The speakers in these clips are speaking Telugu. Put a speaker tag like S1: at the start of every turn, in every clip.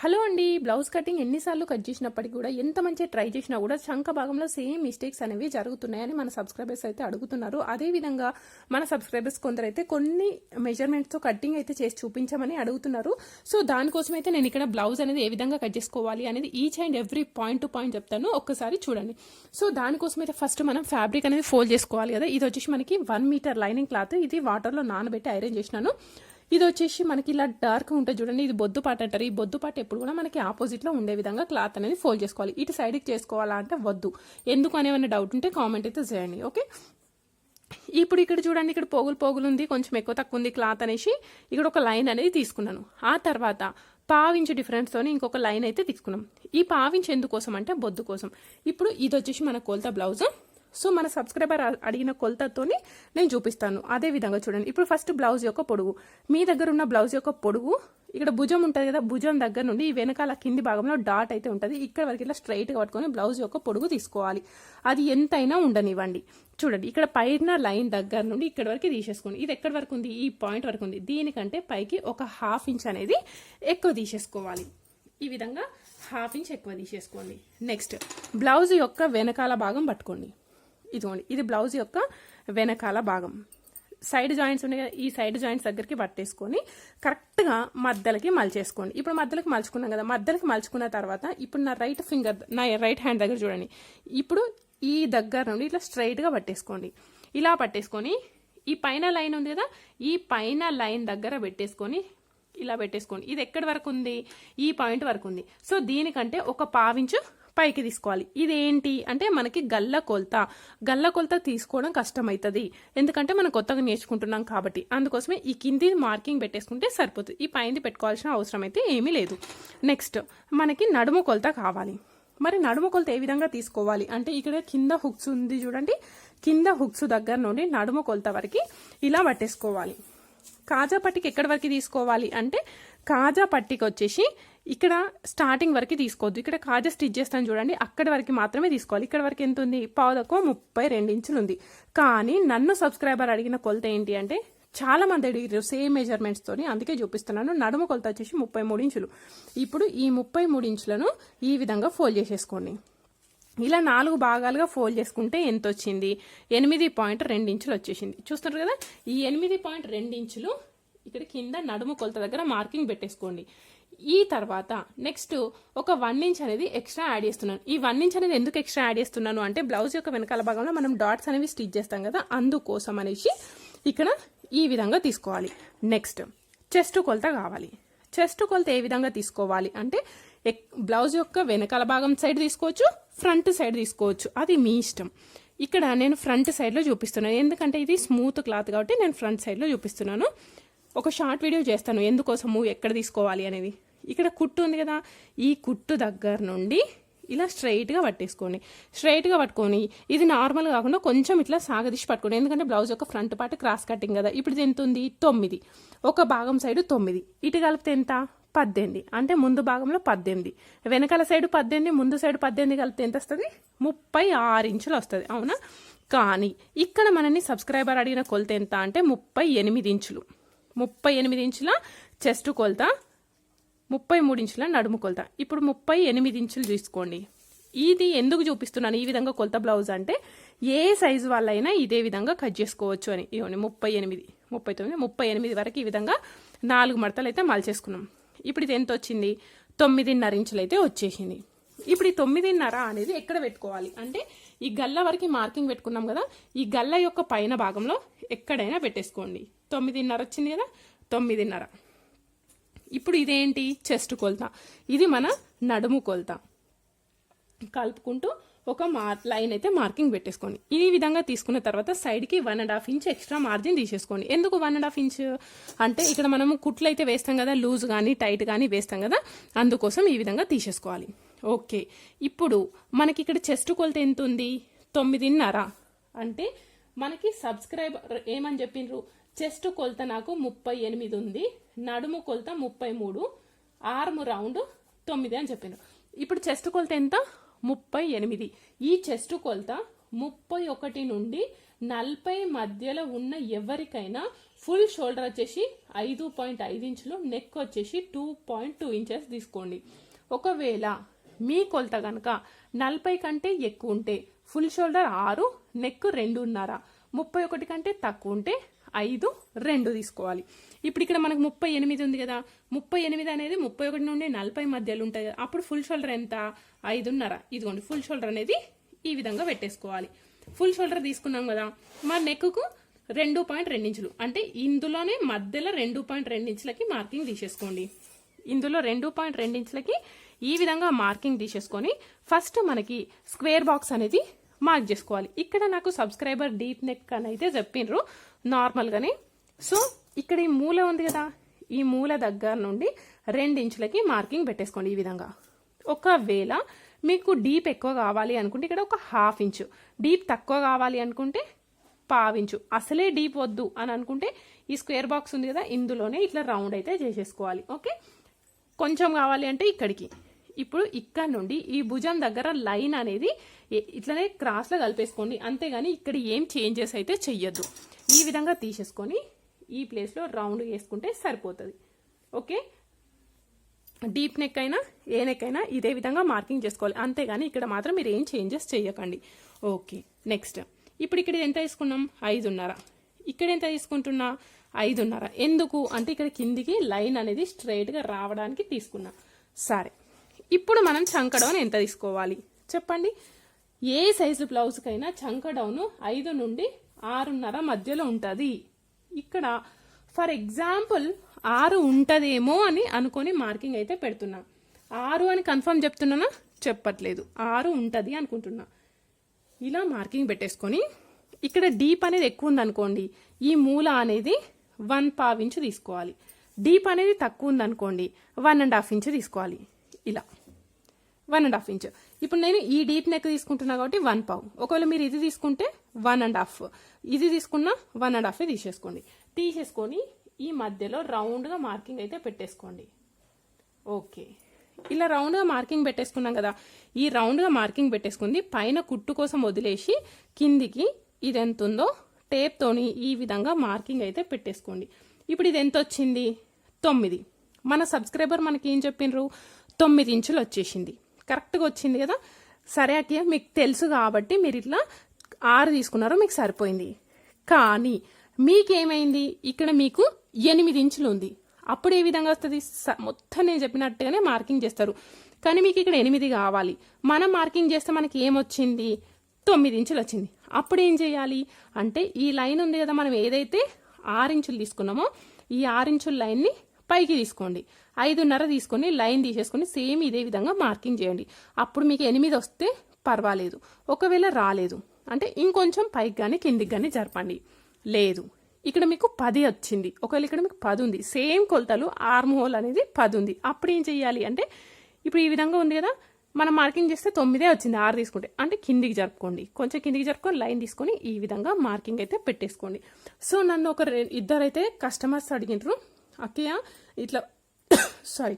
S1: హలో అండి బ్లౌజ్ కటింగ్ ఎన్నిసార్లు కట్ చేసినప్పటికీ కూడా ఎంత మంచిగా ట్రై చేసినా కూడా చంక భాగంలో సేమ్ మిస్టేక్స్ అనేవి జరుగుతున్నాయని మన సబ్స్క్రైబర్స్ అయితే అడుగుతున్నారు. అదేవిధంగా మన సబ్స్క్రైబర్స్ కొందరైతే కొన్ని మెజర్మెంట్స్తో కటింగ్ అయితే చేసి చూపించమని అడుగుతున్నారు. సో దానికోసం అయితే నేను ఇక్కడ బ్లౌజ్ అనేది ఏ విధంగా కట్ చేసుకోవాలి అనేది each and every point to point చెప్తాను. ఒక్కసారి చూడండి. సో దానికోసం అయితే ఫస్ట్ మనం ఫ్యాబ్రిక్ అనేది ఫోల్డ్ చేసుకోవాలి కదా. ఇది వచ్చేసి మనకి వన్ మీటర్ లైనింగ్ క్లాత్ ఇది వాటర్లో నానబెట్టి ఐరన్ చేసినాను. ఇది వచ్చేసి మనకి ఇలా డార్క్ ఉంటుంది చూడండి ఇది బొద్దు పాట అంటారు. ఈ బొద్దు పాట ఎప్పుడు కూడా మనకి ఆపోజిట్లో ఉండే విధంగా క్లాత్ అనేది ఫోల్డ్ చేసుకోవాలి. ఇటు సైడ్కి చేసుకోవాలా అంటే వద్దు. ఎందుకు అనేమైనా డౌట్ ఉంటే కామెంట్ అయితే చేయండి ఓకే ఇప్పుడు ఇక్కడ చూడండి ఇక్కడ పోగులు పోగులు ఉంది కొంచెం ఎక్కువ తక్కువ ఉంది క్లాత్ అనేసి ఇక్కడ ఒక లైన్ అనేది తీసుకున్నాను. ఆ తర్వాత పావించు డిఫరెన్స్తో ఇంకొక లైన్ అయితే తీసుకున్నాం. ఈ పావించు ఎందుకోసం అంటే బొద్దు కోసం. ఇప్పుడు ఇది వచ్చేసి మన కొలత బ్లౌజ్ సో మన సబ్స్క్రైబర్ అడిగిన కొలతతోని నేను చూపిస్తాను. అదే విధంగా చూడండి. ఇప్పుడు ఫస్ట్ బ్లౌజ్ యొక్క పొడుగు. మీ దగ్గర ఉన్న బ్లౌజ్ యొక్క పొడుగు ఇక్కడ భుజం ఉంటుంది కదా భుజం దగ్గర నుండి ఈ వెనకాల కింది భాగంలో డాట్ అయితే ఉంటుంది. ఇక్కడ వరకు ఇట్లా స్ట్రైట్గా పట్టుకొని బ్లౌజ్ యొక్క పొడుగు తీసుకోవాలి. అది ఎంతైనా ఉండనివ్వండి. చూడండి ఇక్కడ పైన లైన్ దగ్గర నుండి ఇక్కడ వరకు తీసేసుకోండి. ఇది ఎక్కడి వరకు ఉంది? ఈ పాయింట్ వరకు ఉంది. దీనికంటే పైకి ఒక హాఫ్ ఇంచ్ అనేది ఎక్కువ తీసేసుకోవాలి. ఈ విధంగా హాఫ్ ఇంచ్ ఎక్కువ తీసేసుకోండి. నెక్స్ట్ బ్లౌజ్ యొక్క వెనకాల భాగం పట్టుకోండి. ఇదిగోండి ఇది బ్లౌజ్ యొక్క వెనకాల భాగం. సైడ్ జాయింట్స్ ఉన్నాయి కదా ఈ సైడ్ జాయింట్స్ దగ్గరికి పట్టేసుకొని కరెక్ట్గా మధ్యలకి మలిచేసుకోండి. ఇప్పుడు మధ్యలకి మలుచుకున్నాం కదా మధ్యలకి మలుచుకున్న తర్వాత ఇప్పుడు నా రైట్ ఫింగర్ నా రైట్ హ్యాండ్ దగ్గర చూడండి. ఇప్పుడు ఈ దగ్గర నుండి ఇట్లా స్ట్రైట్గా పట్టేసుకోండి. ఇలా పట్టేసుకొని ఈ పైన లైన్ ఉంది కదా ఈ పైన లైన్ దగ్గర పెట్టేసుకొని ఇలా పెట్టేసుకోండి. ఇది ఎక్కడి వరకు ఉంది? ఈ పాయింట్ వరకు ఉంది. సో దీనికంటే ఒక పావించు పైకి తీసుకోవాలి. ఇదేంటి? అంటే మనకి గల్ల కొలత. గల్ల కొలత తీసుకోవడం కష్టమవుతుంది ఎందుకంటే మనం కొత్తగా నేర్చుకుంటున్నాం కాబట్టి. అందుకోసమే ఈ కింది మార్కింగ్ పెట్టేసుకుంటే సరిపోతుంది. ఈ పైంది పెట్టుకోవాల్సిన అవసరం అయితే ఏమీ లేదు. నెక్స్ట్ మనకి నడుము కొలత కావాలి. మరి నడుము కొలత ఏ విధంగా తీసుకోవాలి? అంటే ఇక్కడ కింద హుక్స్ ఉంది చూడండి. కింద హుక్స్ దగ్గర నుండి నడుము కొలత వరకు ఇలా పట్టేసుకోవాలి. కాజా పట్టికి ఎక్కడి వరకు తీసుకోవాలి? అంటే కాజా పట్టికి వచ్చేసి ఇక్కడ స్టార్టింగ్ వరకు తీసుకోవద్దు. ఇక్కడ కాజా స్టిచ్ చేస్తాను చూడండి. అక్కడి వరకు మాత్రమే తీసుకోవాలి. ఇక్కడ వరకు ఎంత ఉంది? పావులకు ముప్పై రెండు ఇంచులు ఉంది. కానీ నన్ను సబ్స్క్రైబర్ అడిగిన కొలత ఏంటి అంటే చాలా మంది అడిగారు సేమ్ మెజర్మెంట్స్ తోని. అందుకే చూపిస్తున్నాను. నడుము కొలత వచ్చేసి ముప్పై మూడు ఇంచులు. ఇప్పుడు ఈ ముప్పై మూడు ఇంచులను ఈ విధంగా ఫోల్డ్ చేసేసుకోండి. ఇలా నాలుగు భాగాలుగా ఫోల్డ్ చేసుకుంటే ఎంత వచ్చింది? ఎనిమిది పాయింట్ రెండు ఇంచులు వచ్చేసింది. చూస్తున్నారు కదా? ఈ ఎనిమిది పాయింట్ రెండు ఇంచులు ఇక్కడ కింద నడుము కొలత దగ్గర మార్కింగ్ పెట్టేసుకోండి. ఈ తర్వాత నెక్స్ట్ ఒక వన్ ఇంచ్ అనేది ఎక్స్ట్రా యాడ్ చేస్తున్నాను. ఈ వన్ ఇంచ్ అనేది ఎందుకు ఎక్స్ట్రా యాడ్ చేస్తున్నాను అంటే బ్లౌజ్ యొక్క వెనకాల భాగంలో మనం డాట్స్ అనేవి స్టిచ్ చేస్తాం కదా అందుకోసం అనేసి ఇక్కడ ఈ విధంగా తీసుకోవాలి. నెక్స్ట్ చెస్ట్ కొలత కావాలి. చెస్ట్ కొలత ఏ విధంగా తీసుకోవాలి అంటే ఎక్- బ్లౌజ్ యొక్క వెనకాల భాగం సైడ్ తీసుకోవచ్చు ఫ్రంట్ సైడ్ తీసుకోవచ్చు. అది మీ ఇష్టం. ఇక్కడ నేను ఫ్రంట్ సైడ్లో చూపిస్తున్నాను. ఎందుకంటే ఇది స్మూత్ క్లాత్ కాబట్టి నేను ఫ్రంట్ సైడ్లో చూపిస్తున్నాను. ఒక షార్ట్ వీడియో చేస్తాను. ఎందుకోసము? ఎక్కడ తీసుకోవాలి అనేది. ఇక్కడ కుట్టు ఉంది కదా ఈ కుట్టు దగ్గర నుండి ఇలా స్ట్రైట్గా పట్టేసుకోండి. స్ట్రైట్గా పట్టుకొని ఇది నార్మల్ కాకుండా కొంచెం ఇట్లా సాగదీసి పట్టుకోండి. ఎందుకంటే బ్లౌజ్ యొక్క ఫ్రంట్ పార్ట్ క్రాస్ కటింగ్ కదా. ఇప్పుడు ఇది ఎంత ఉంది? తొమ్మిది. ఒక భాగం సైడ్ తొమ్మిది. ఇటు కలిపితే ఎంత? పద్దెనిమిది. అంటే ముందు భాగంలో పద్దెనిమిది. వెనకాల సైడ్ పద్దెనిమిది ముందు సైడ్ పద్దెనిమిది కలిపితే ఎంత వస్తుంది? ముప్పై ఆరు ఇంచులు వస్తుంది. అవునా? కానీ ఇక్కడ మనని సబ్స్క్రైబర్ అడిగిన కొలత ఎంత అంటే ముప్పై ఎనిమిది ఇంచులు. ముప్పై ఎనిమిది ఇంచుల చెస్ట్ కొలత ముప్పై మూడు ఇంచుల నడుము కొలత. ఇప్పుడు ముప్పై ఎనిమిది ఇంచులు తీసుకోండి ఇది ఎందుకు చూపిస్తున్నాను? ఈ విధంగా కొలత బ్లౌజ్ అంటే ఏ సైజు వాళ్ళైనా ఇదే విధంగా కట్ చేసుకోవచ్చు అని. ఇవ్వండి ముప్పై ఎనిమిది ముప్పై తొమ్మిది ముప్పై ఎనిమిది వరకు ఈ విధంగా నాలుగు మడతలు అయితే మలచేసుకున్నాం. ఇప్పుడు ఇది ఎంత వచ్చింది? తొమ్మిదిన్నర ఇంచులు అయితే వచ్చేసింది. ఇప్పుడు ఈ తొమ్మిదిన్నర అనేది ఎక్కడ పెట్టుకోవాలి? అంటే ఈ గల్ల వరకు మార్కింగ్ పెట్టుకున్నాం కదా ఈ గల్ల యొక్క పైన భాగంలో ఎక్కడైనా పెట్టేసుకోండి. తొమ్మిదిన్నర వచ్చింది కదా తొమ్మిదిన్నర. ఇప్పుడు ఇదేంటి? చెస్ట్ కొలత. ఇది మన నడుము కొలత. కలుపుకుంటూ ఒక మార్ లైన్ అయితే మార్కింగ్ పెట్టేసుకోండి ఈ విధంగా తీసుకున్న తర్వాత సైడ్కి one and half inch extra margin తీసేసుకోండి ఎందుకు వన్ అండ్ హాఫ్ ఇంచ్? అంటే ఇక్కడ మనము కుట్లు అయితే వేస్తాం కదా లూజ్ కానీ టైట్ కానీ వేస్తాం కదా అందుకోసం ఈ విధంగా తీసేసుకోవాలి. ఓకే. ఇప్పుడు మనకి ఇక్కడ చెస్ట్ కొలత ఎంత ఉంది? తొమ్మిదిన్నర. అంటే మనకి సబ్స్క్రైబర్ ఏమని చెప్పిండ్రు చెస్ట్ కొలత నాకు ముప్పై ఎనిమిది ఉంది నడుము కొలత ముప్పై మూడు ఆర్మ్ రౌండ్ తొమ్మిది అని చెప్పాను. ఇప్పుడు చెస్ట్ కొలత ఎంత? ముప్పై ఎనిమిది. ఈ చెస్ట్ కొలత ముప్పై ఒకటి నుండి నలభై మధ్యలో ఉన్న ఎవరికైనా ఫుల్ షోల్డర్ వచ్చేసి ఐదు పాయింట్ ఐదు ఇంచులు నెక్ వచ్చేసి టూ పాయింట్ టూ ఇంచెస్ తీసుకోండి. ఒకవేళ మీ కొలత కనుక నలభై కంటే ఎక్కువ ఉంటే ఫుల్ షోల్డర్ ఆరు నెక్ రెండున్నర ముప్పై ఒకటి కంటే తక్కువ ఉంటే ఐదు రెండు తీసుకోవాలి. ఇప్పుడు ఇక్కడ మనకు ముప్పై ఎనిమిది ఉంది కదా. ముప్పై ఎనిమిది అనేది ముప్పై ఒకటి నుండి నలభై మధ్యలో ఉంటుంది. కదా అప్పుడు ఫుల్ షోల్డర్ ఎంత? ఐదున్నర. ఇదిగోండి ఫుల్ షోల్డర్ అనేది ఈ విధంగా పెట్టేసుకోవాలి. ఫుల్ షోల్డర్ తీసుకున్నాం కదా. మా నెక్కు రెండు పాయింట్ రెండు ఇంచులు. అంటే ఇందులోనే మధ్యలో రెండు పాయింట్ రెండు ఇంచులకి మార్కింగ్ తీసేసుకోండి. ఇందులో రెండు పాయింట్ రెండు ఇంచులకి ఈ విధంగా మార్కింగ్ తీసేసుకొని ఫస్ట్ మనకి స్క్వేర్ బాక్స్ అనేది మార్క్ చేసుకోవాలి. ఇక్కడ నాకు సబ్స్క్రైబర్ డీప్ నెక్ అని అయితే చెప్పిండ్రు నార్మల్గానే సో ఇక్కడ ఈ మూల ఉంది కదా ఈ మూల దగ్గర నుండి రెండు ఇంచులకి మార్కింగ్ పెట్టేసుకోండి ఈ విధంగా. ఒకవేళ మీకు డీప్ ఎక్కువ కావాలి అనుకుంటే ఇక్కడ ఒక హాఫ్ ఇంచు డీప్ తక్కువ కావాలి అనుకుంటే పావించు అసలే డీప్ వద్దు అని అనుకుంటే ఈ స్క్వేర్ బాక్స్ ఉంది కదా ఇందులోనే ఇట్లా రౌండ్ అయితే చేసేసుకోవాలి. ఓకే? కొంచెం కావాలి అంటే ఇక్కడికి. ఇప్పుడు ఇక్కడ నుండి ఈ భుజం దగ్గర లైన్ అనేది ఇట్లనే క్రాస్లో కలిపేసుకోండి. అంతేగాని ఇక్కడ ఏం చేంజెస్ అయితే చెయ్యొద్దు. ఈ విధంగా తీసేసుకొని ఈ ప్లేస్లో రౌండ్ వేసుకుంటే సరిపోతుంది. ఓకే? డీప్ నెక్ అయినా ఏ నెక్ అయినా ఇదే విధంగా మార్కింగ్ చేసుకోవాలి. అంతేగాని ఇక్కడ మాత్రం మీరు ఏం చేంజెస్ చేయకండి ఓకే నెక్స్ట్ ఇప్పుడు ఇక్కడ ఎంత తీసుకున్నాం? ఐదున్నర. ఇక్కడ ఎంత తీసుకుంటున్నా? ఐదున్నర. ఎందుకు? అంటే ఇక్కడ కిందికి లైన్ అనేది స్ట్రైట్గా రావడానికి తీసుకున్నా. సరే. ఇప్పుడు మనం చంక ఎంత తీసుకోవాలి? చెప్పండి. ఏ సైజు బ్లౌజ్కైనా చంక డౌను ఐదు నుండి ఆరున్నర మధ్యలో ఉంటుంది. ఇక్కడ ఫర్ ఎగ్జాంపుల్ ఆరు ఉంటుందేమో అని అనుకొని మార్కింగ్ అయితే పెడుతున్నా. ఆరు అని కన్ఫర్మ్ చెప్తున్నానా? చెప్పట్లేదు. ఆరు ఉంటుంది అనుకుంటున్నా. ఇలా మార్కింగ్ పెట్టేసుకొని ఇక్కడ డీప్ అనేది ఎక్కువ ఉందనుకోండి ఈ మూల అనేది వన్ పావ్ ఇంచు తీసుకోవాలి. డీప్ అనేది తక్కువ ఉందనుకోండి వన్ అండ్ హాఫ్ ఇంచు తీసుకోవాలి. ఇలా. One and half inch. ఇప్పుడు నేను ఈ డీప్ నెక్ తీసుకుంటున్నా కాబట్టి వన్ పావు. ఒకవేళ మీరు ఇది తీసుకుంటే వన్ అండ్ హాఫ్. ఇది తీసుకున్నా వన్ అండ్ హాఫ్ తీసేసుకోండి. తీసేసుకొని ఈ మధ్యలో రౌండ్గా మార్కింగ్ అయితే పెట్టేసుకోండి. ఓకే. ఇలా రౌండ్గా మార్కింగ్ పెట్టేసుకున్నాం కదా ఈ రౌండ్గా మార్కింగ్ పెట్టేసుకుంది పైన కుట్టు కోసం వదిలేసి కిందికి ఇది ఎంత ఉందో టేప్తోని ఈ విధంగా మార్కింగ్ అయితే పెట్టేసుకోండి. ఇప్పుడు ఇది ఎంత వచ్చింది తొమ్మిది. మన సబ్స్క్రైబర్ మనకి ఏం చెప్పిండ్రు తొమ్మిది ఇంచులు వచ్చేసింది కరెక్ట్గా వచ్చింది కదా? సరే అక్కయ్య మీకు తెలుసు కాబట్టి మీరు ఇట్లా ఆరు తీసుకున్నారు మీకు సరిపోయింది. కానీ మీకేమైంది? ఇక్కడ మీకు ఎనిమిది ఇంచులు ఉంది. అప్పుడు ఏ విధంగా వస్తుంది? స- మొత్తం నేను చెప్పినట్టుగానే మార్కింగ్ చేస్తారు. కానీ మీకు ఇక్కడ ఎనిమిది కావాలి. మనం మార్కింగ్ చేస్తే మనకి ఏమొచ్చింది? తొమ్మిది ఇంచులు వచ్చింది. అప్పుడు ఏం చేయాలి? అంటే ఈ లైన్ ఉంది కదా మనం ఏదైతే ఆరు ఇంచులు తీసుకున్నామో ఈ ఆరు ఇంచుల లైన్ని పైకి తీసుకోండి. ఐదున్నర తీసుకొని లైన్ తీసేసుకొని సేమ్ ఇదే విధంగా మార్కింగ్ చేయండి. అప్పుడు మీకు ఎనిమిది వస్తే పర్వాలేదు. ఒకవేళ రాలేదు. అంటే ఇంకొంచెం పైకి కానీ కిందికి కానీ జరపండి. లేదు. ఇక్కడ మీకు పది వచ్చింది. ఒకవేళ ఇక్కడ మీకు పది ఉంది. సేమ్ కొలతలు ఆర్మ్ హోల్ అనేది పది ఉంది. అప్పుడు ఏం చేయాలి అంటే ఇప్పుడు ఈ విధంగా ఉంది కదా మనం మార్కింగ్ చేస్తే తొమ్మిదే వచ్చింది ఆరు తీసుకుంటే. అంటే కిందికి జరుపుకోండి. కొంచెం కిందికి జరుపుకొని లైన్ తీసుకొని ఈ విధంగా మార్కింగ్ అయితే పెట్టేసుకోండి. సో నన్ను ఒక రె- ఇద్దరైతే కస్టమర్స్ అడిగినారు అక్కయ్య ఇట్లా సారీ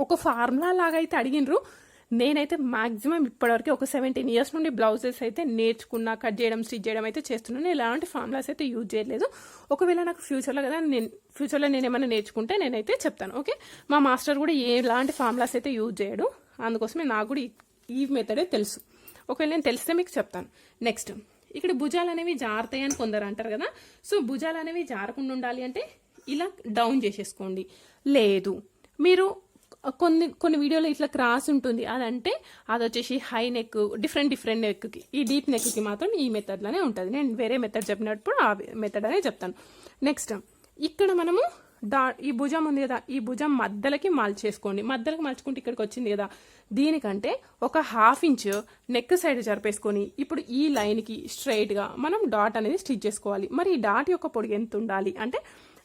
S1: ఒక ఫార్ములా లాగా అయితే అడిగినరు నేనైతే మాక్సిమం ఇప్పటివరకు ఒక సెవెంటీన్ ఇయర్స్ నుండి బ్లౌజెస్ అయితే నేర్చుకున్నా కట్ చేయడం స్టిచ్ చేయడం అయితే చేస్తున్నాను ఎలాంటి ఫార్ములాస్ అయితే యూజ్ చేయలేదు ఒకవేళ నాకు ఫ్యూచర్లో కదా నేను ఫ్యూచర్లో నేను ఏమైనా నేర్చుకుంటే నేనైతే చెప్తాను ఓకే మా మాస్టర్ కూడా ఎలాంటి ఫార్ములాస్ అయితే యూజ్ చేయడు. అందుకోసమే నాకు కూడా ఈ- ఈ మెథడే తెలుసు. ఒకవేళ నేను తెలిస్తే మీకు చెప్తాను. నెక్స్ట్ ఇక్కడ భుజాలు అనేవి జారుతాయి అని కొందరు అంటారు కదా. సో భుజాలు అనేవి జారకుండా ఉండాలి అంటే ఇలా డౌన్ చేసేసుకోండి. లేదు. మీరు కొన్ని కొన్ని వీడియోలో ఇట్లా క్రాస్ ఉంటుంది. అదంటే అది వచ్చేసి హై నెక్ డిఫరెంట్ డిఫరెంట్ నెక్కి ఈ డీప్ నెక్కి మాత్రం ఈ మెథడ్లోనే ఉంటుంది. నేను వేరే మెథడ్ చెప్పినప్పుడు ఆ మెథడ్ అనే చెప్తాను. నెక్స్ట్ ఇక్కడ మనము దా ఈ భుజం ఉంది కదా ఈ భుజం మధ్యలకి మల్చేసుకోండి. మధ్యలకి మలుచుకుంటే ఇక్కడికి వచ్చింది కదా దీనికంటే ఒక హాఫ్ ఇంచ్ నెక్ సైడ్ జరిపేసుకొని ఇప్పుడు ఈ లైన్కి స్ట్రైట్గా మనం డాట్ అనేది స్టిచ్ చేసుకోవాలి. మరి ఈ డాట్ యొక్క పొడుగు ఎంత ఉండాలి? అంటే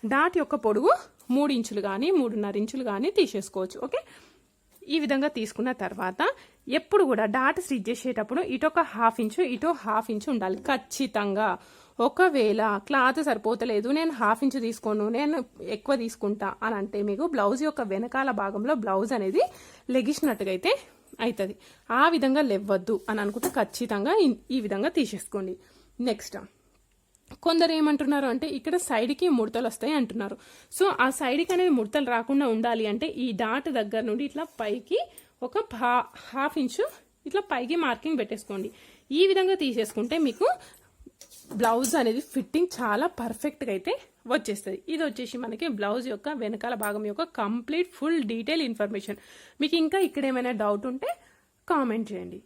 S1: డాట్ యొక్క పొడుగు మూడు ఇంచులు కానీ మూడున్నర ఇంచులు కానీ తీసేసుకోవచ్చు ఓకే? ఈ విధంగా తీసుకున్న తర్వాత ఎప్పుడు కూడా డాట్ స్టిచ్ చేసేటప్పుడు ఇటు ఒక హాఫ్ ఇంచు ఇటు హాఫ్ ఇంచు ఉండాలి ఖచ్చితంగా. ఒకవేళ క్లాత్ సరిపోతలేదు నేను హాఫ్ ఇంచు తీసుకోను నేను ఎక్కువ తీసుకుంటా అని అంటే మీకు బ్లౌజ్ యొక్క వెనకాల భాగంలో బ్లౌజ్ అనేది లెగిసినట్టుగా అయితే అవుతుంది ఆ విధంగా లేవద్దు అని అనుకుంటే ఖచ్చితంగా ఈ విధంగా తీసేసుకోండి. నెక్స్ట్ కొందరు ఏమంటున్నారు అంటే ఇక్కడ సైడ్కి ముడతలు వస్తాయి అంటున్నారు. సో ఆ సైడ్కి అనేది ముడతలు రాకుండా ఉండాలి అంటే ఈ డాట్ దగ్గర నుండి ఇట్లా పైకి ఒక హాఫ్ ఇంచు ఇట్లా పైకి మార్కింగ్ పెట్టేసుకోండి. ఈ విధంగా తీసేసుకుంటే మీకు బ్లౌజ్ అనేది ఫిట్టింగ్ చాలా పర్ఫెక్ట్గా అయితే వచ్చేస్తుంది. ఇది వచ్చేసి మనకి బ్లౌజ్ యొక్క వెనకాల భాగం యొక్క కంప్లీట్ ఫుల్ డీటెయిల్ ఇన్ఫర్మేషన్. మీకు ఇంకా ఇక్కడ ఏమైనా డౌట్ ఉంటే కామెంట్ చేయండి.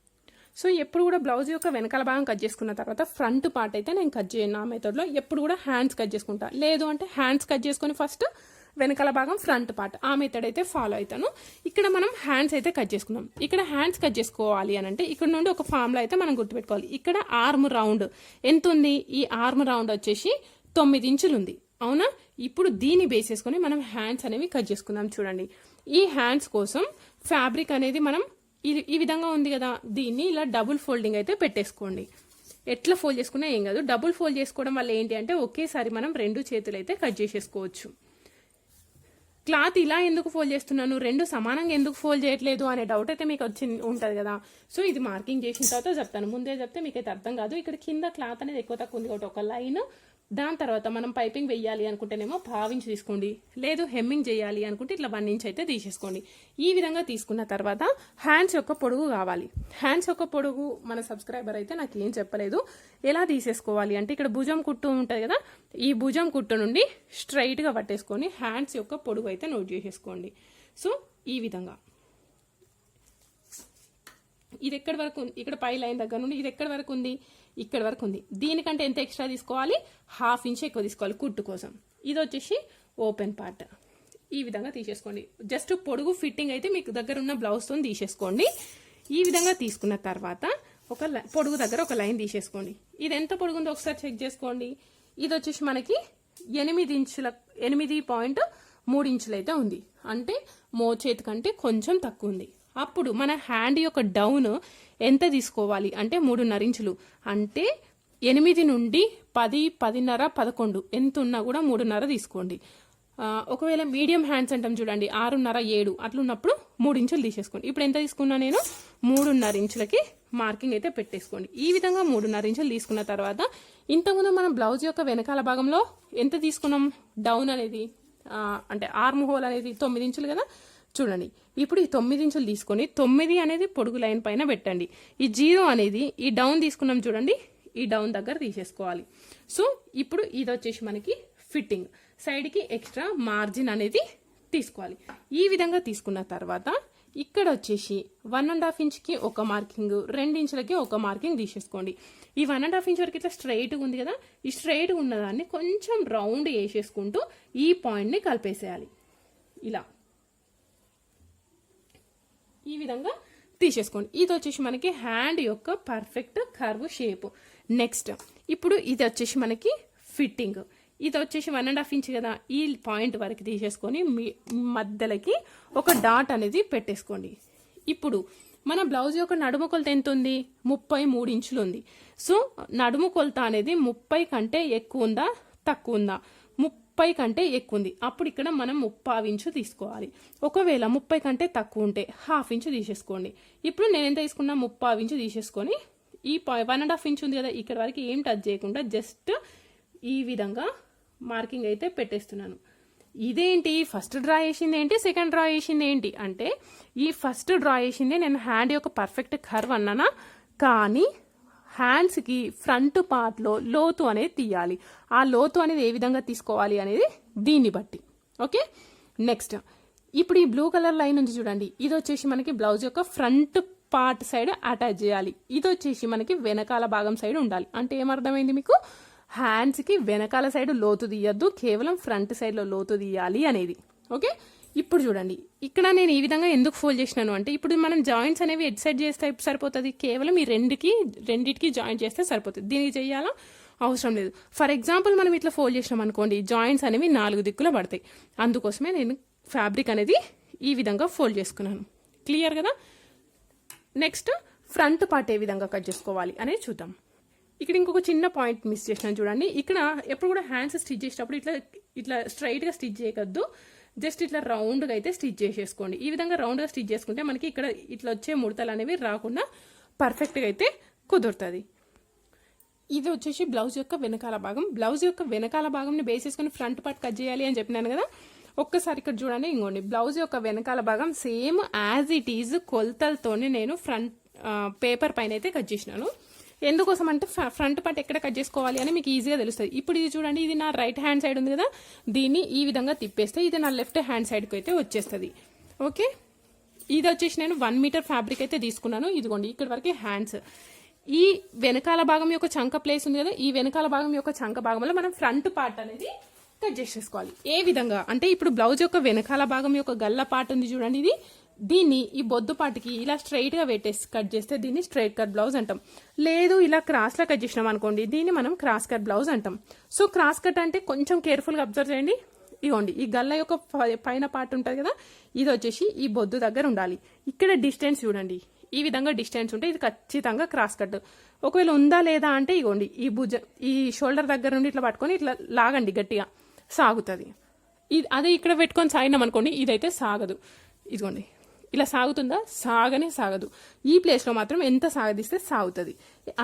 S1: సో ఎప్పుడు కూడా బ్లౌజ్ యొక్క వెనకాల భాగం కట్ చేసుకున్న తర్వాత ఫ్రంట్ పార్ట్ అయితే నేను కట్ చేయను ఆ మెథడ్లో ఎప్పుడు కూడా హ్యాండ్స్ కట్ చేసుకుంటా. లేదు అంటే హ్యాండ్స్ కట్ చేసుకొని ఫస్ట్ వెనకాల భాగం ఫ్రంట్ పార్ట్. ఆ మెథడ్ అయితే ఫాలో అవుతాను ఇక్కడ మనం హ్యాండ్స్ అయితే కట్ చేసుకున్నాం ఇక్కడ హ్యాండ్స్ కట్ చేసుకోవాలి అని అంటే ఇక్కడ నుండి ఒక ఫామ్లో అయితే మనం గుర్తుపెట్టుకోవాలి. ఇక్కడ ఆర్మ్ రౌండ్ ఎంత ఉంది? ఈ ఆర్మ్ రౌండ్ వచ్చేసి తొమ్మిది ఇంచులు ఉంది. అవునా? ఇప్పుడు దీన్ని బేస్ చేసుకొని మనం హ్యాండ్స్ అనేవి కట్ చేసుకుందాం చూడండి. ఈ హ్యాండ్స్ కోసం ఫ్యాబ్రిక్ అనేది మనం ఈ విధంగా ఉంది కదా దీన్ని ఇలా డబుల్ ఫోల్డింగ్ అయితే పెట్టేసుకోండి. ఎట్లా ఫోల్డ్ చేసుకున్నా ఏం కాదు డబుల్ ఫోల్డ్ చేసుకోవడం వల్ల ఏంటి అంటే ఒకేసారి మనం రెండు చేతులు అయితే కట్ చేసేసుకోవచ్చు. క్లాత్ ఇలా ఎందుకు ఫోల్డ్ చేస్తున్నాను రెండు సమానంగా ఎందుకు ఫోల్డ్ చేయట్లేదు అనే డౌట్ అయితే మీకు వచ్చి ఉంటుంది కదా. సో ఇది మార్కింగ్ చేసిన తర్వాత చెప్తాను. ముందే చెప్తే మీకు అయితే అర్థం కాదు. ఇక్కడ కింద క్లాత్ అనేది ఎక్కువ తక్కువ ఉంది కాబట్టి ఒక లైన్ దాని తర్వాత మనం పైపింగ్ వెయ్యాలి అనుకుంటేనేమో పావించి తీసుకోండి. లేదు హెమ్మింగ్ చేయాలి అనుకుంటే ఇట్లా వన్ ఇంచ్ అయితే తీసేసుకోండి. ఈ విధంగా తీసుకున్న తర్వాత హ్యాండ్స్ యొక్క పొడుగు కావాలి. హ్యాండ్స్ యొక్క పొడుగు మన సబ్స్క్రైబర్ అయితే నాకు ఏం చెప్పలేదు. ఎలా తీసేసుకోవాలి అంటే ఇక్కడ భుజం కుట్టు ఉంటుంది కదా ఈ భుజం కుట్టు నుండి స్ట్రైట్గా పట్టేసుకొని హ్యాండ్స్ యొక్క పొడుగు అయితే నోట్ చేసేసుకోండి. సో ఈ విధంగా. ఇది ఎక్కడి వరకు ఉంది? ఇక్కడ పై లైన్ దగ్గర నుండి ఇది ఎక్కడి వరకు ఉంది? ఇక్కడ వరకు ఉంది. దీనికంటే ఎంత ఎక్స్ట్రా తీసుకోవాలి? హాఫ్ ఇంచ్ ఎక్కువ తీసుకోవాలి కుట్టు కోసం. ఇది వచ్చేసి ఓపెన్ పార్ట్. ఈ విధంగా తీసేసుకోండి. జస్ట్ పొడుగు ఫిట్టింగ్ అయితే మీకు దగ్గర ఉన్న బ్లౌజ్తో తీసేసుకోండి. ఈ విధంగా తీసుకున్న తర్వాత ఒక లై- పొడుగు దగ్గర ఒక లైన్ తీసేసుకోండి. ఇది ఎంత పొడుగుందో ఒకసారి చెక్ చేసుకోండి. ఇది వచ్చేసి మనకి ఎనిమిది ఇంచుల ఎనిమిది పాయింట్ మూడు ఇంచులు అయితే ఉంది. అంటే మోచేతి కంటే కొంచెం తక్కువ ఉంది. అప్పుడు మన హ్యాండ్ యొక్క డౌన్ ఎంత తీసుకోవాలి? అంటే మూడున్నర ఇంచులు. అంటే ఎనిమిది నుండి పది పదిన్నర పదకొండు. ఎంత ఉన్నా కూడా మూడున్నర తీసుకోండి. ఒకవేళ మీడియం హ్యాండ్స్ అంటాం చూడండి ఆరున్నర ఏడు. అట్లున్నప్పుడు మూడు ఇంచులు తీసేసుకోండి. ఇప్పుడు ఎంత తీసుకున్నా నేను? మూడున్నర ఇంచులకి మార్కింగ్ అయితే పెట్టేసుకోండి. ఈ విధంగా మూడున్నర ఇంచులు తీసుకున్న తర్వాత ఇంతకుముందు మనం బ్లౌజ్ యొక్క వెనకాల భాగంలో ఎంత తీసుకున్నాం? డౌన్ అనేది అంటే ఆర్మ్ హోల్ అనేది తొమ్మిది ఇంచులు కదా? చూడండి. ఇప్పుడు ఈ తొమ్మిది ఇంచులు తీసుకొని తొమ్మిది అనేది పొడుగు లైన్ పైన పెట్టండి. ఈ జీరో అనేది ఈ డౌన్ తీసుకున్నాం చూడండి. ఈ డౌన్ దగ్గర తీసేసుకోవాలి. సో ఇప్పుడు ఇది వచ్చేసి మనకి ఫిట్టింగ్. సైడ్కి ఎక్స్ట్రా మార్జిన్ అనేది తీసుకోవాలి. ఈ విధంగా తీసుకున్న తర్వాత ఇక్కడ వచ్చేసి వన్ అండ్ హాఫ్ ఇంచ్కి ఒక మార్కింగ్ రెండు ఇంచులకి ఒక మార్కింగ్ తీసేసుకోండి. ఈ వన్ అండ్ హాఫ్ ఇంచ్ వరకు ఇట్లా స్ట్రైట్గా ఉంది కదా? ఈ స్ట్రైట్గా ఉన్నదాన్ని కొంచెం రౌండ్ వేసేసుకుంటూ ఈ పాయింట్ని కలిపేసేయాలి. ఇలా. ఈ విధంగా తీసేసుకోండి. ఇది వచ్చేసి మనకి హ్యాండ్ యొక్క పర్ఫెక్ట్ కర్వ్ షేప్ నెక్స్ట్ ఇప్పుడు ఇది వచ్చేసి మనకి ఫిట్టింగ్ ఇది వచ్చేసి వన్ అండ్ హాఫ్ ఇంచ్ కదా. ఈ పాయింట్ వరకు తీసేసుకొని మీ మధ్యలోకి ఒక డాట్ అనేది పెట్టేసుకోండి. ఇప్పుడు మన బ్లౌజ్ యొక్క నడుము కొలత ఎంత ఉంది? ముప్పై మూడు ఇంచులు ఉంది. సో నడుము కొలత అనేది ముప్పై కంటే ఎక్కువ ఉందా? తక్కువ ఉందా? ముప్పై కంటే ఎక్కువ ఉంది అప్పుడు ఇక్కడ మనం ముప్పావు ఇంచు తీసుకోవాలి. ఒకవేళ ముప్పై కంటే తక్కువ ఉంటే హాఫ్ ఇంచు తీసేసుకోండి. ఇప్పుడు నేను ఎంత తీసుకున్నా ముప్పావు ఇంచు తీసేసుకొని ఈ వన్ అండ్ హాఫ్ ఇంచ్ ఉంది కదా ఇక్కడ వరకు ఏం టచ్ చేయకుండా జస్ట్ ఈ విధంగా మార్కింగ్ అయితే పెట్టేస్తున్నాను. ఇదేంటి? ఫస్ట్ డ్రా చేసింది ఏంటి? సెకండ్ డ్రా చేసింది ఏంటి? అంటే ఈ ఫస్ట్ డ్రా చేసింది నేను హ్యాండ్ యొక్క పర్ఫెక్ట్ కర్వ్ అన్నానా? కానీ హ్యాండ్స్కి ఫ్రంట్ పార్ట్లో లోతు అనేది తీయాలి. ఆ లోతు అనేది ఏ విధంగా తీసుకోవాలి అనేది దీన్ని బట్టి. ఓకే? నెక్స్ట్ ఇప్పుడు ఈ బ్లూ కలర్ లైన్ ఉంది చూడండి. ఇది వచ్చేసి మనకి బ్లౌజ్ యొక్క ఫ్రంట్ పార్ట్ సైడ్ అటాచ్ చేయాలి. ఇది వచ్చేసి మనకి వెనకాల భాగం సైడ్ ఉండాలి. అంటే ఏమర్థమైంది మీకు? హ్యాండ్స్కి వెనకాల సైడ్ లోతు తీయద్దు. కేవలం ఫ్రంట్ సైడ్లో లోతు తీయాలి అనేది. ఓకే? ఇప్పుడు చూడండి. ఇక్కడ నేను ఈ విధంగా ఎందుకు ఫోల్డ్ చేసినాను అంటే ఇప్పుడు మనం జాయింట్స్ అనేవి ఎడ్ సైడ్ చేస్తే సరిపోతుంది? కేవలం ఈ రెండుకి రెండిటికి జాయింట్ చేస్తే సరిపోతుంది. దీనికి చేయాలా? అవసరం లేదు. ఫర్ ఎగ్జాంపుల్ మనం ఇట్లా ఫోల్డ్ చేసినాం అనుకోండి జాయింట్స్ అనేవి నాలుగు దిక్కులు పడతాయి. అందుకోసమే నేను ఫ్యాబ్రిక్ అనేది ఈ విధంగా ఫోల్డ్ చేసుకున్నాను. క్లియర్ కదా? నెక్స్ట్ ఫ్రంట్ పార్ట్ ఏ విధంగా కట్ చేసుకోవాలి అనేది చూద్దాం. ఇక్కడ ఇంకొక చిన్న పాయింట్ మిస్ చేసినాను చూడండి. ఇక్కడ ఎప్పుడు కూడా హ్యాండ్స్ స్టిచ్ చేసేటప్పుడు ఇట్లా ఇట్లా స్ట్రైట్గా స్టిచ్ చేయకద్దు. జస్ట్ ఇట్లా రౌండ్గా అయితే స్టిచ్ చేసేసుకోండి. ఈ విధంగా రౌండ్గా స్టిచ్ చేసుకుంటే మనకి ఇక్కడ ఇట్లా వచ్చే ముడతలు అనేవి రాకుండా పర్ఫెక్ట్గా అయితే కుదురుతుంది. ఇది వచ్చేసి బ్లౌజ్ యొక్క వెనకాల భాగం. బ్లౌజ్ యొక్క వెనకాల భాగంని బేస్ ఫ్రంట్ పార్ట్ కట్ చేయాలి అని చెప్పినాను కదా. ఒక్కసారి ఇక్కడ చూడండి ఇంకోండి. బ్లౌజ్ యొక్క వెనకాల భాగం సేమ్ యాజ్ ఇట్ ఈజ్ కొలతలతోనే నేను ఫ్రంట్ పేపర్ పైన అయితే కట్ చేసినాను. ఎందుకోసం అంటే ఫ్రంట్ పార్ట్ ఎక్కడ కట్ చేసుకోవాలి అని మీకు ఈజీగా తెలుస్తుంది. ఇప్పుడు ఇది చూడండి ఇది నా రైట్ హ్యాండ్ సైడ్ ఉంది కదా దీన్ని ఈ విధంగా తిప్పేస్తే ఇది నా లెఫ్ట్ హ్యాండ్ సైడ్కి అయితే వచ్చేస్తుంది. ఓకే? ఇది వచ్చేసి నేను వన్ మీటర్ ఫ్యాబ్రిక్ అయితే తీసుకున్నాను. ఇదిగోండి ఇక్కడ వరకు హ్యాండ్స్. ఈ వెనకాల భాగం యొక్క చంక ప్లేస్ ఉంది కదా ఈ వెనకాల భాగం యొక్క చంక భాగంలో మనం ఫ్రంట్ పార్ట్ అనేది కట్ చేసేసుకోవాలి. ఏ విధంగా? అంటే ఇప్పుడు బ్లౌజ్ యొక్క వెనకాల భాగం యొక్క గల్ల పార్ట్ ఉంది చూడండి ఇది. దీన్ని ఈ బొద్దు పాటికి ఇలా స్ట్రైట్గా పెట్టేసి కట్ చేస్తే దీన్ని స్ట్రైట్ కట్ బ్లౌజ్ అంటాం. లేదు ఇలా క్రాస్లో కట్ చేసినాం అనుకోండి దీన్ని మనం క్రాస్ కట్ బ్లౌజ్ అంటాం. సో క్రాస్ కట్ అంటే కొంచెం కేర్ఫుల్గా అబ్జర్వ్ చేయండి. ఇగోండి ఈ గల్ల యొక్క ప- పైన పార్ట్ ఉంటుంది కదా ఇది వచ్చేసి ఈ బొద్దు దగ్గర ఉండాలి. ఇక్కడ డిస్టెన్స్ చూడండి. ఈ విధంగా డిస్టెన్స్ ఉంటే ఇది ఖచ్చితంగా క్రాస్ కట్ ఒకవేళ ఉందా లేదా అంటే ఇగోండి ఈ భుజ ఈ షోల్డర్ దగ్గర నుండి ఇట్లా పట్టుకొని ఇట్లా లాగండి గట్టిగా సాగుతుంది. ఇది అదే ఇక్కడ పెట్టుకొని సాగినాం అనుకోండి ఇదైతే సాగదు. ఇదిగోండి ఇలా సాగుతుందా? సాగనే సాగదు. ఈ ప్లేస్లో మాత్రం ఎంత సాగదీస్తే సాగుతుంది.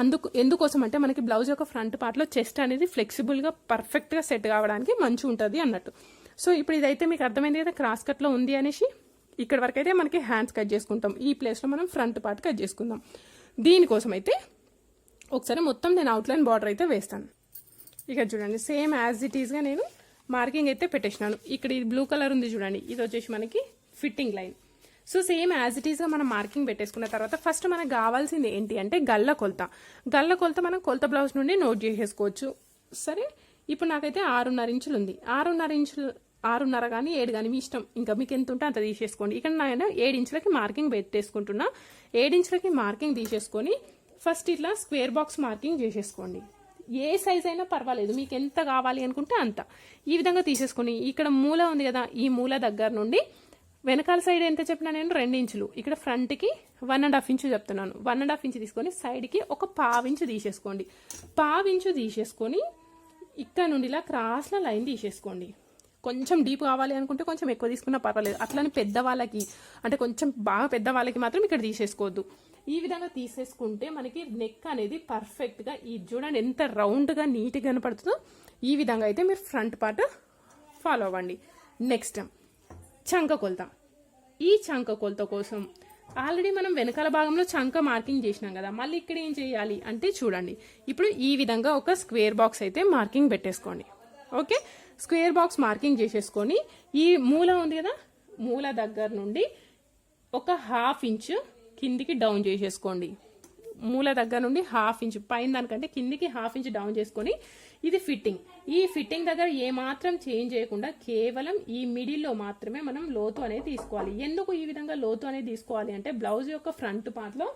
S1: అందుకు ఎందుకోసం అంటే మనకి బ్లౌజ్ యొక్క ఫ్రంట్ పార్ట్లో చెస్ట్ అనేది ఫ్లెక్సిబుల్గా పర్ఫెక్ట్గా సెట్ కావడానికి మంచి ఉంటుంది అన్నట్టు. సో ఇప్పుడు ఇదైతే మీకు అర్థమైంది కదా క్రాస్ కట్లో ఉంది అనేసి. ఇక్కడ వరకు అయితే మనకి హ్యాండ్స్ కట్ చేసుకుంటాం. ఈ ప్లేస్లో మనం ఫ్రంట్ పార్ట్ కట్ చేసుకుందాం. దీనికోసం అయితే ఒకసారి మొత్తం నేను అవుట్లైన్ బార్డర్ అయితే వేస్తాను. ఇక చూడండి సేమ్ యాజ్ ఇట్ ఈస్గా నేను మార్కింగ్ అయితే పెట్టేసినాను. ఇక్కడ ఇది బ్లూ కలర్ ఉంది చూడండి ఇది వచ్చేసి మనకి fitting line. So same as it ఈస్గా మనం మార్కింగ్ పెట్టేసుకున్న తర్వాత ఫస్ట్ మనకు కావాల్సింది ఏంటి అంటే గల్ల కొలత. గల్ల కొలత మనం కొలత బ్లౌజ్ నుండి నోట్ చేసేసుకోవచ్చు. సరే? ఇప్పుడు నాకైతే ఆరున్నర ఇంచులు ఉంది ఆరున్నర ఇంచులు ఆరున్నర కానీ ఏడు కానీ మీ ఇష్టం. ఇంకా మీకు ఎంత ఉంటే అంత తీసేసుకోండి. ఇక్కడ నేను ఏడు ఇంచులకి మార్కింగ్ పెట్టేసుకుంటున్నా. ఏడు ఇంచులకి మార్కింగ్ తీసేసుకొని ఫస్ట్ ఇట్లా స్క్వేర్ బాక్స్ మార్కింగ్ చేసేసుకోండి. ఏ సైజ్ అయినా పర్వాలేదు. మీకు ఎంత కావాలి అనుకుంటే అంత. ఈ విధంగా తీసేసుకొని ఇక్కడ మూల ఉంది కదా ఈ మూల దగ్గర నుండి వెనకాల సైడ్ ఎంత చెప్పినా నేను రెండు ఇంచులు. ఇక్కడ ఫ్రంట్కి వన్ అండ్ హాఫ్ ఇంచు చెప్తున్నాను. వన్ అండ్ హాఫ్ ఇంచు తీసుకొని సైడ్కి ఒక పావించు తీసేసుకోండి. పావించు తీసేసుకొని ఇక్కడ నుండి ఇలా క్రాస్లో లైన్ తీసేసుకోండి. కొంచెం డీప్ కావాలి అనుకుంటే కొంచెం ఎక్కువ తీసుకున్నా పర్వాలేదు. అట్లని పెద్దవాళ్ళకి అంటే కొంచెం బాగా పెద్దవాళ్ళకి మాత్రం ఇక్కడ తీసేసుకోవద్దు. ఈ విధంగా తీసేసుకుంటే మనకి నెక్ అనేది పర్ఫెక్ట్గా ఈ చూడండి ఎంత రౌండ్గా నీట్గా కనపడుతుందో ఈ విధంగా అయితే మీరు ఫ్రంట్ పార్ట్ ఫాలో అవ్వండి. నెక్స్ట్ చంక కొలత. ఈ చంక కొలత కోసం ఆల్రెడీ మనం వెనకాల భాగంలో చంక మార్కింగ్ చేసినాం కదా మళ్ళీ ఇక్కడ ఏం చేయాలి అంటే చూడండి. ఇప్పుడు ఈ విధంగా ఒక స్క్వేర్ బాక్స్ అయితే మార్కింగ్ పెట్టేసుకోండి. ఓకే? స్క్వేర్ బాక్స్ మార్కింగ్ చేసేసుకొని ఈ మూల ఉంది కదా మూల దగ్గర నుండి ఒక హాఫ్ ఇంచ్ కిందికి డౌన్ చేసేసుకోండి. మూల దగ్గర నుండి హాఫ్ ఇంచ్ పైన దానికంటే కిందికి హాఫ్ ఇంచ్ డౌన్ చేసుకొని ఇది ఫిట్టింగ్ ఈ ఫిట్టింగ్ దగ్గర ఏమాత్రం చేంజ్ చేయకుండా కేవలం ఈ మిడిల్లో మాత్రమే మనం లోతు అనేది తీసుకోవాలి. ఎందుకు ఈ విధంగా లోతు అనేది తీసుకోవాలి అంటే బ్లౌజ్ యొక్క ఫ్రంట్ పార్ట్లో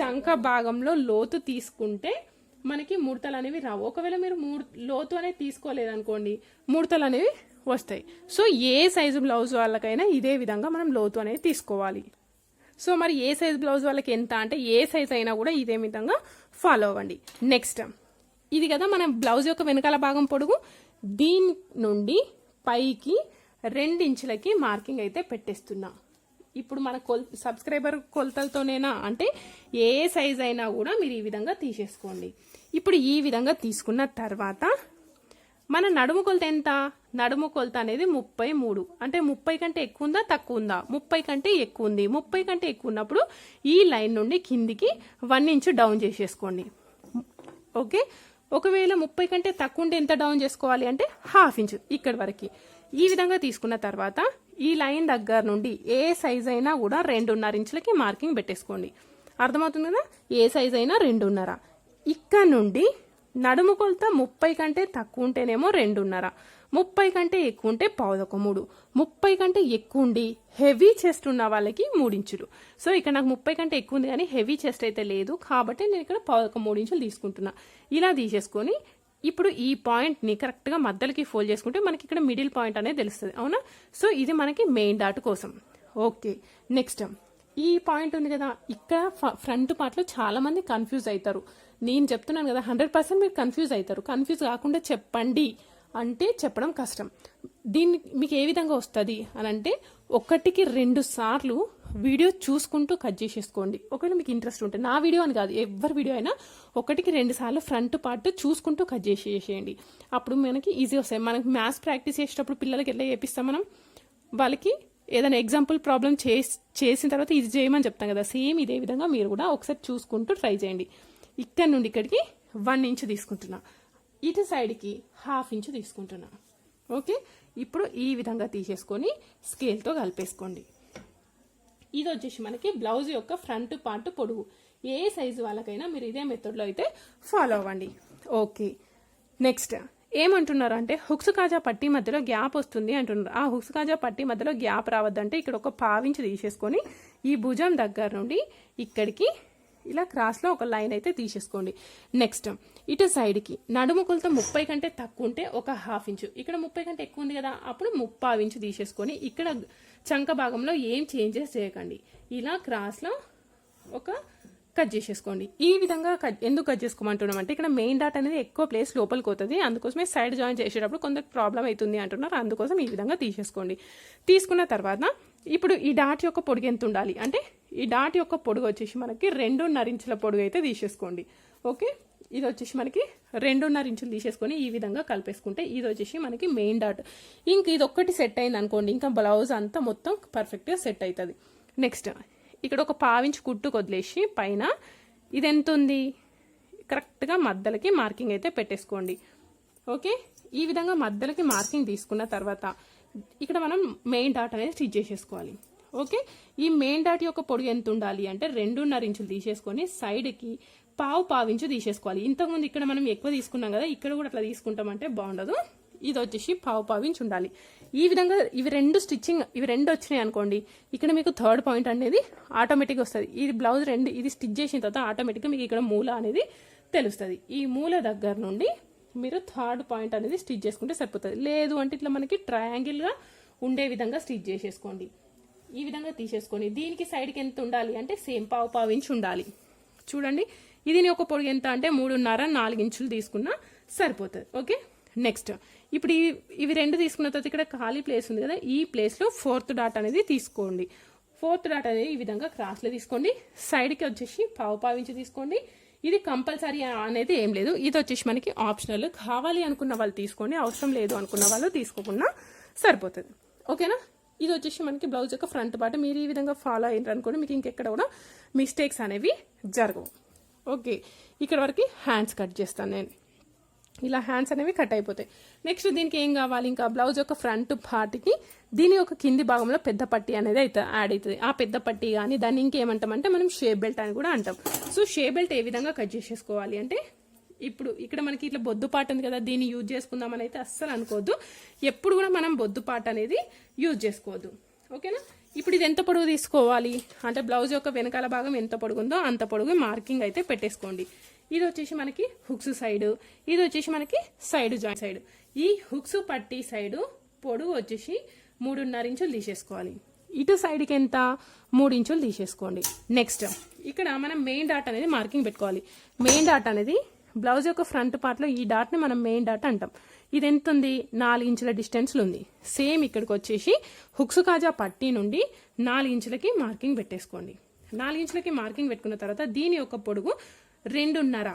S1: చంక భాగంలో లోతు తీసుకుంటే మనకి ముడతలు అనేవి రావు. ఒకవేళ మీరు మూడు లోతు అనేది తీసుకోలేదనుకోండి ముడతలు అనేవి వస్తాయి. సో ఏ సైజు బ్లౌజ్ వాళ్ళకైనా ఇదే విధంగా మనం లోతు అనేది తీసుకోవాలి. సో మరి ఏ సైజ్ బ్లౌజ్ వాళ్ళకి ఎంత అంటే ఏ సైజ్ అయినా కూడా ఇదే విధంగా ఫాలో అవ్వండి. నెక్స్ట్ ఇది కదా మన బ్లౌజ్ యొక్క వెనకాల భాగం పొడుగు. దీని నుండి పైకి రెండించులకి మార్కింగ్ అయితే పెట్టేస్తున్నా. ఇప్పుడు మన కొల్ సబ్స్క్రైబర్ కొలతలతోనేనా అంటే ఏ సైజ్ అయినా కూడా మీరు ఈ విధంగా తీసేసుకోండి. ఇప్పుడు ఈ విధంగా తీసుకున్న తర్వాత మన నడుము కొలత ఎంత? నడుము కొలత అనేది ముప్పై మూడు. అంటే ముప్పై కంటే ఎక్కువ ఉందా? తక్కువ ఉందా? ముప్పై కంటే ఎక్కువ ఉంది. ముప్పై కంటే ఎక్కువ ఉన్నప్పుడు ఈ లైన్ నుండి కిందికి వన్ ఇంచ్ డౌన్ చేసేసుకోండి. ఓకే? ఒకవేళ ముప్పై కంటే తక్కువ ఉంటే ఎంత డౌన్ చేసుకోవాలి అంటే హాఫ్ ఇంచ్ ఇక్కడ వరకు. ఈ విధంగా తీసుకున్న తర్వాత ఈ లైన్ దగ్గర నుండి ఏ సైజ్ అయినా కూడా రెండున్నర ఇంచులకి మార్కింగ్ పెట్టేసుకోండి. అర్థమవుతుంది కదా? ఏ సైజ్ అయినా రెండున్నర. ఇక్కడ నుండి నడుము కొలత ముప్పై కంటే తక్కువ ఉంటేనేమో రెండున్నర. ముప్పై కంటే ఎక్కువ ఉంటే పావులకు మూడు. ముప్పై కంటే ఎక్కువ ఉండి హెవీ చెస్ట్ ఉన్న వాళ్ళకి మూడించులు. సో ఇక్కడ నాకు ముప్పై కంటే ఎక్కువ ఉంది కానీ హెవీ చెస్ట్ అయితే లేదు. కాబట్టి నేను ఇక్కడ పావులకు మూడు ఇంచులు తీసుకుంటున్నా. ఇలా తీసేసుకొని ఇప్పుడు ఈ పాయింట్ని కరెక్ట్గా మధ్యలోకి ఫోల్డ్ చేసుకుంటే మనకి ఇక్కడ మిడిల్ పాయింట్ అనేది తెలుస్తుంది. అవునా? సో ఇది మనకి మెయిన్ డాట్ కోసం. ఓకే. నెక్స్ట్. ఈ పాయింట్ ఉంది కదా. ఇక్కడ ఫ్రంట్ పార్ట్లో చాలా మంది కన్ఫ్యూజ్ అవుతారు. నేను చెప్తున్నాను కదా హండ్రెడ్ పర్సెంట్ మీరు కన్ఫ్యూజ్ అవుతారు. కన్ఫ్యూజ్ కాకుండా చెప్పండి. అంటే చెప్పడం కష్టం. దీన్ని మీకు ఏ విధంగా వస్తుంది అని అంటే ఒకటికి రెండు సార్లు వీడియో చూసుకుంటూ కట్ చేసేసుకోండి. ఒకవేళ మీకు ఇంట్రెస్ట్ ఉంటే నా వీడియో అని కాదు ఎవరి వీడియో అయినా ఒకటికి రెండు సార్లు ఫ్రంట్ పార్ట్ చూసుకుంటూ కట్ చేసేసేయండి. అప్పుడు మనకి ఈజీ వస్తాయి. మనకి మ్యాథ్స్ ప్రాక్టీస్ చేసేటప్పుడు పిల్లలకి ఎట్లా చేపిస్తాం మనం? వాళ్ళకి ఏదైనా ఎగ్జాంపుల్ ప్రాబ్లం చేసి చేసిన తర్వాత ఇది చేయమని చెప్తాం కదా. సేమ్ ఇదే విధంగా మీరు కూడా ఒకసారి చూసుకుంటూ ట్రై చేయండి. ఇక్కడ నుండి ఇక్కడికి వన్ ఇంచ్ తీసుకుంటున్నా. ఇటు సైడ్కి హాఫ్ ఇంచ్ తీసుకుంటున్నా. ఓకే? ఇప్పుడు ఈ విధంగా తీసేసుకొని స్కేల్తో కలిపేసుకోండి. ఇది వచ్చేసి మనకి బ్లౌజ్ యొక్క ఫ్రంట్ పార్ట్ పొడుగు. ఏ సైజు వాళ్ళకైనా మీరు ఇదే మెథడ్లో అయితే ఫాలో అవ్వండి. ఓకే. నెక్స్ట్ ఏమంటున్నారు అంటే హుక్స్ కాజా పట్టి మధ్యలో గ్యాప్ వస్తుంది అంటున్నారు. ఆ హుక్స్ కాజా పట్టి మధ్యలో గ్యాప్ రావద్దంటే ఇక్కడ ఒక పావించి తీసేసుకొని ఈ భుజం దగ్గర నుండి ఇక్కడికి ఇలా క్రాస్లో ఒక లైన్ అయితే తీసేసుకోండి. నెక్స్ట్ ఇటు సైడ్కి నడుము కొలత ముప్పై కంటే తక్కువ ఉంటే ఒక హాఫ్ ఇంచు. ఇక్కడ ముప్పై కంటే ఎక్కువ ఉంది కదా అప్పుడు ముప్పావు ఇంచు తీసేసుకొని ఇక్కడ చంక భాగంలో ఏం చేంజెస్ చేయకండి. ఇలా క్రాస్లో ఒక కట్ చేసేసుకోండి. ఈ విధంగా కట్ ఎందుకు కట్ చేసుకోమంటున్నాం అంటే ఇక్కడ మెయిన్ డాట్ అనేది ఎక్కువ ప్లేస్ లోపలికి పోతుంది అందుకోసమే సైడ్ జాయిన్ చేసేటప్పుడు కొంత ప్రాబ్లం అవుతుంది అంటున్నారు అందుకోసం ఈ విధంగా తీసేసుకోండి. తీసుకున్న తర్వాత ఇప్పుడు ఈ డాట్ యొక్క పొడుగు ఎంత ఉండాలి? అంటే ఈ డాట్ యొక్క పొడుగు వచ్చేసి మనకి రెండున్నర ఇంచుల పొడుగు అయితే తీసేసుకోండి. ఓకే? ఇది వచ్చేసి మనకి రెండున్నర ఇంచులు తీసేసుకొని ఈ విధంగా కలిపేసుకుంటే ఇది వచ్చేసి మనకి మెయిన్ డాట్. ఇంక ఇది ఒక్కటి సెట్ అయింది అనుకోండి ఇంకా బ్లౌజ్ అంతా మొత్తం పర్ఫెక్ట్గా సెట్ అవుతుంది నెక్స్ట్ ఇక్కడ ఒక పావించి కుట్టు వదిలేసి పైన ఇది ఎంత ఉంది కరెక్ట్గా మధ్యలకి మార్కింగ్ అయితే పెట్టేసుకోండి. ఓకే? ఈ విధంగా మధ్యలకి మార్కింగ్ తీసుకున్న తర్వాత ఇక్కడ మనం మెయిన్ డాట్ అనేది స్టిచ్ చేసేసుకోవాలి. ఓకే ఈ మెయిన్ డాట్ యొక్క పొడుగు ఎంత ఉండాలి అంటే రెండున్నర ఇంచులు తీసేసుకొని సైడ్కి పావు పావించు తీసేసుకోవాలి. ఇంతకుముందు ఇక్కడ మనం ఎక్కువ తీసుకున్నాం కదా ఇక్కడ కూడా అట్లా తీసుకుంటామంటే బాగుండదు. ఇది వచ్చేసి పావు పావించి ఉండాలి. ఈ విధంగా ఇవి రెండు స్టిచ్చింగ్ ఇవి రెండు వచ్చినాయి అనుకోండి ఇక్కడ మీకు థర్డ్ పాయింట్ అనేది ఆటోమేటిక్గా వస్తుంది. ఇది బ్లౌజ్ రెండు ఇది స్టిచ్ చేసిన తర్వాత ఆటోమేటిక్గా మీకు ఇక్కడ మూల అనేది తెలుస్తుంది. ఈ మూల దగ్గర నుండి మీరు థర్డ్ పాయింట్ అనేది స్టిచ్ చేసుకుంటే సరిపోతుంది. లేదు అంటే ఇట్లా మనకి ట్రయాంగిల్గా ఉండే విధంగా స్టిచ్ చేసేసుకోండి. ఈ విధంగా తీసేసుకోండి. దీనికి సైడ్కి ఎంత ఉండాలి అంటే సేమ్ పావు పావు ఇంచు ఉండాలి. చూడండి. ఇది ఒక పొడుగు ఎంత అంటే మూడున్నర నాలుగు ఇంచులు తీసుకున్నా సరిపోతుంది. ఓకే? నెక్స్ట్ ఇప్పుడు ఇవి ఇవి రెండు తీసుకున్న తర్వాత ఇక్కడ ఖాళీ ప్లేస్ ఉంది కదా. ఈ ప్లేస్లో ఫోర్త్ డాట్ అనేది తీసుకోండి. ఫోర్త్ డాట్ అనేది ఈ విధంగా క్రాస్లో తీసుకోండి. సైడ్కి వచ్చేసి పావు పావించి తీసుకోండి. ఇది కంపల్సరీ అనేది ఏం లేదు. ఇది వచ్చేసి మనకి ఆప్షనల్. కావాలి అనుకున్న వాళ్ళు తీసుకోండి అవసరం లేదు అనుకున్న వాళ్ళు తీసుకోకుండా సరిపోతుంది. ఓకేనా? ఇది వచ్చేసి మనకి బ్లౌజ్ యొక్క ఫ్రంట్ పార్ట్. మీరు ఈ విధంగా ఫాలో అయ్యారు అనుకోండి మీకు ఇంకెక్కడ కూడా మిస్టేక్స్ అనేవి జరగవు. ఓకే. ఇక్కడ వరకు హ్యాండ్స్ కట్ చేస్తాను నేను. ఇలా హ్యాండ్స్ అనేవి కట్ అయిపోతాయి. నెక్స్ట్ దీనికి ఏం కావాలి? ఇంకా బ్లౌజ్ యొక్క ఫ్రంట్ పార్ట్కి దీని యొక్క కింది భాగంలో పెద్ద పట్టి అనేది అయితే యాడ్ అవుతుంది ఆ పెద్ద పట్టి కానీ దాన్ని ఇంకేమంటామంటే మనం షేప్ బెల్ట్ అని కూడా అంటాం. సో షేప్ బెల్ట్ ఏ విధంగా కట్ చేసేసుకోవాలి అంటే ఇప్పుడు ఇక్కడ మనకి ఇట్లా బొద్దు పాట ఉంది కదా దీన్ని యూజ్ చేసుకుందామని అయితే అస్సలు అనుకోవద్దు. ఎప్పుడు కూడా మనం బొద్దు పాట అనేది యూజ్ చేసుకోవద్దు. ఓకేనా ఇప్పుడు ఇది ఎంత పొడుగు తీసుకోవాలి? అంటే బ్లౌజ్ యొక్క వెనకాల భాగం ఎంత పొడుగు ఉందో అంత పొడుగు మార్కింగ్ అయితే పెట్టేసుకోండి. ఇది వచ్చేసి మనకి హుక్స్ సైడ్ ఇది వచ్చేసి మనకి సైడ్ జాయింట్ సైడ్. ఈ హుక్స్ పట్టి సైడ్ పొడుగు వచ్చేసి మూడున్నర ఇంచులు తీసేసుకోవాలి. ఇటు సైడ్కి ఎంత? మూడు ఇంచులు తీసేసుకోండి. నెక్స్ట్ ఇక్కడ మనం మెయిన్ డాట్ అనేది మార్కింగ్ పెట్టుకోవాలి. మెయిన్ డాట్ అనేది బ్లౌజ్ యొక్క ఫ్రంట్ పార్ట్లో ఈ డాట్ని మనం మెయిన్ డాట్ అంటాం. ఇది ఎంత ఉంది నాలుగు ఇంచుల డిస్టెన్స్లో ఉంది. సేమ్ ఇక్కడికి వచ్చేసి హుక్స్ కాజా పట్టీ నుండి నాలుగు ఇంచులకి మార్కింగ్ పెట్టేసుకోండి. నాలుగు ఇంచులకి మార్కింగ్ పెట్టుకున్న తర్వాత దీని యొక్క పొడుగు రెండున్నర.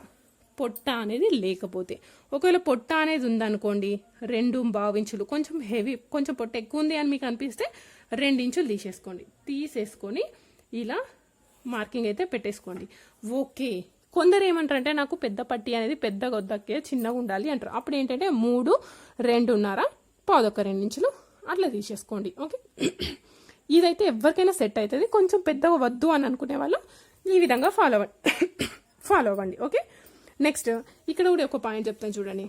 S1: పొట్ట అనేది లేకపోతే. ఒకవేళ పొట్ట అనేది ఉందనుకోండి రెండు ఇంచులు కొంచెం హెవీ కొంచెం పొట్ట ఎక్కువ ఉంది అని మీకు అనిపిస్తే రెండు ఇంచులు తీసేసుకోండి. తీసేసుకొని ఇలా మార్కింగ్ అయితే పెట్టేసుకోండి. ఓకే. కొందరు ఏమంటారంటే నాకు పెద్ద పట్టి అనేది పెద్దగా గొద్దకే చిన్నగా ఉండాలి అంటారు. అప్పుడు ఏంటంటే మూడు రెండున్నర పాదొక రెండు ఇంచులు అట్లా తీసేసుకోండి. ఓకే. ఇదైతే ఎవరికైనా సెట్ అవుతుంది. కొంచెం పెద్దగా వద్దు అని అనుకునే వాళ్ళు ఈ విధంగా ఫాలో అవ్వండి. ఫాలో అవ్వండి ఓకే? నెక్స్ట్ ఇక్కడ కూడా ఒక పాయింట్ చెప్తాను చూడండి.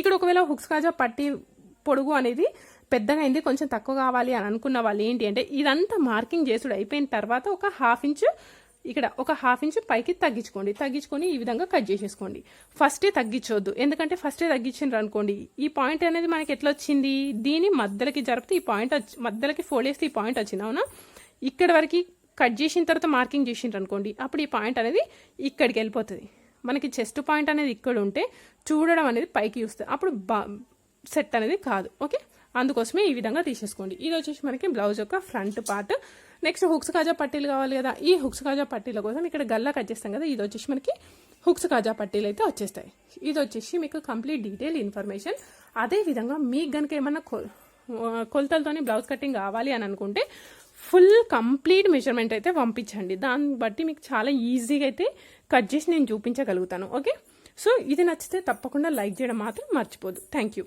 S1: ఇక్కడ ఒకవేళ హుక్స్ కాజా పట్టి పొడుగు అనేది పెద్దగా అయింది కొంచెం తక్కువ కావాలి అని అనుకున్న వాళ్ళు ఏంటి అంటే ఇదంతా మార్కింగ్ చేసుడు అయిపోయిన తర్వాత ఒక హాఫ్ ఇంచ్ ఇక్కడ ఒక హాఫ్ ఇంచ్ పైకి తగ్గించుకోండి. తగ్గించుకొని ఈ విధంగా కట్ చేసేసుకోండి. ఫస్టే తగ్గించొద్దు. ఎందుకంటే ఫస్టే తగ్గించిండ్రు అనుకోండి ఈ పాయింట్ అనేది మనకి ఎట్లా వచ్చింది? దీని మధ్యలకి జరిపితే ఈ పాయింట్ మధ్యలకి ఫోల్డ్ చేస్తే ఈ పాయింట్ వచ్చింది అవునా? ఇక్కడ వరకు కట్ చేసిన తర్వాత మార్కింగ్ చేసిండ్రు అనుకోండి అప్పుడు ఈ పాయింట్ అనేది ఇక్కడికి వెళ్ళిపోతుంది. మనకి చెస్ట్ పాయింట్ అనేది ఇక్కడ ఉంటే చూడడం అనేది పైకి చూస్తుంది. అప్పుడు బా సెట్ అనేది కాదు ఓకే? అందుకోసమే ఈ విధంగా తీసేసుకోండి. ఇది వచ్చేసి మనకి బ్లౌజ్ యొక్క ఫ్రంట్ పార్ట్. నెక్స్ట్ హుక్స్ కాజా పట్టీలు కావాలి కదా ఈ హుక్స్ కాజా పట్టీల కోసం ఇక్కడ గల్లా కట్ చేస్తాం కదా ఇది వచ్చేసి మనకి హుక్స్ కాజా పట్టీలు అయితే వచ్చేస్తాయి. ఇది వచ్చేసి మీకు కంప్లీట్ డీటెయిల్ ఇన్ఫర్మేషన్. అదే విధంగా మీకు కనుక ఏమన్నా కొ- కొలతలతోని బ్లౌజ్ కటింగ్ కావాలి అని అనుకుంటే ఫుల్ కంప్లీట్ మెజర్మెంట్ అయితే పంపించండి. దాన్ని బట్టి మీకు చాలా ఈజీగా అయితే కట్ చేసి నేను చూపించగలుగుతాను. ఓకే? సో ఇది నచ్చితే తప్పకుండా లైక్ చేయడం మాత్రం మర్చిపోదు. Thank you